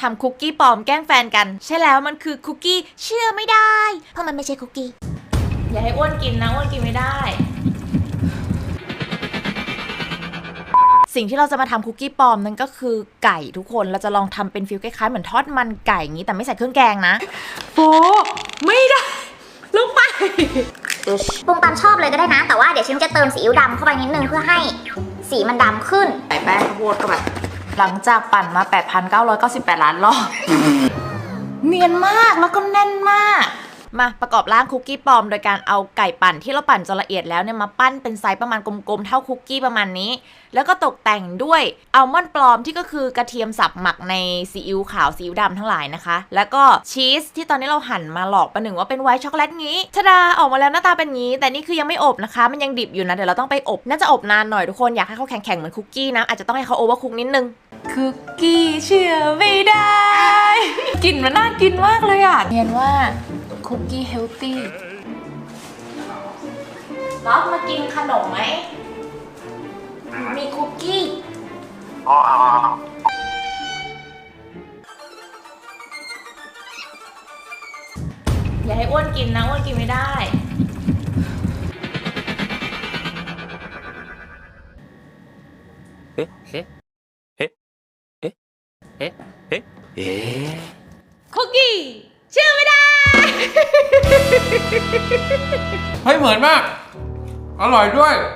ทำคุกกี้ปลอมแกล้งแฟนกัน ใช่แล้วมันคือคุกกี้เชื่อไม่ได้ เพราะมันไม่ใช่คุกกี้ อย่าให้อ้วนกินนะอ้วนกินไม่ได้ สิ่งที่เราจะมาทำคุกกี้ปลอมนั่นก็คือไก่ทุกคนเราจะลองทำเป็นฟิลคล้ายๆเหมือนทอดมันไก่อย่างนี้แต่ไม่ใส่เครื่องแกงนะ โฟไม่ได้ลงไป ปรุงตามชอบเลยก็ได้นะ แต่ว่าเดี๋ยวฉันจะเติมซีอิ๊วดำเข้าไปนิดนึงเพื่อให้สีมันดำขึ้น ใส่แป้งข้าวโพดเข้าไป หลังจากปั่นมา 8,998 ล้านรอบ เนียนมากแล้วก็แน่นมาก มาประกอบร่างคุกกี้ปลอม โดยการเอาไก่ปั่นที่เราปั่นจนละเอียดแล้วเนี่ยมาปั้นเป็นไซส์ประมาณกลมๆ เท่าคุกกี้ประมาณนี้ แล้วก็ตกแต่งด้วยอัลมอนด์ปลอมที่ก็คือกระเทียมสับหมักในซีอิ๊วขาวซีอิ๊วดำทั้งหลายนะคะ แล้วก็ชีสที่ตอนนี้เราหั่นมาหลอกประหนึ่งว่าเป็นไวท์ช็อกโกแลตงี้ชดาออกมาแล้วหน้าตาเป็นงี้ แต่นี่คือยังไม่อบนะคะ มันยังดิบอยู่นะเดี๋ยวเราต้องไปอบน่าจะอบนานหน่อยทุกคนอยากให้เขาแข็งๆเหมือนคุกกี้นะอาจจะต้องให้เขาโอเวอร์คุกนิดนึงคุกกี้เชื่อไม่ได้กลิ่นมันน่ากินมากเลยอะเรียนว่า คุกกี้เฮลตี้ล็อกมากินขนมไหม มีคุกกี้อ๋ออ๋ออ๋ออย่าให้อ้วนกินนะ อ้วนกินไม่ได้ เอ๊ะ เอ๊ะ เอ๊ะ เอ๊ะ เอ๊ะ เอ๊ะเอ๊ะคุกกี้เชื่อไม่ได้ เฮ้ยเหมือนมาก อร่อยด้วย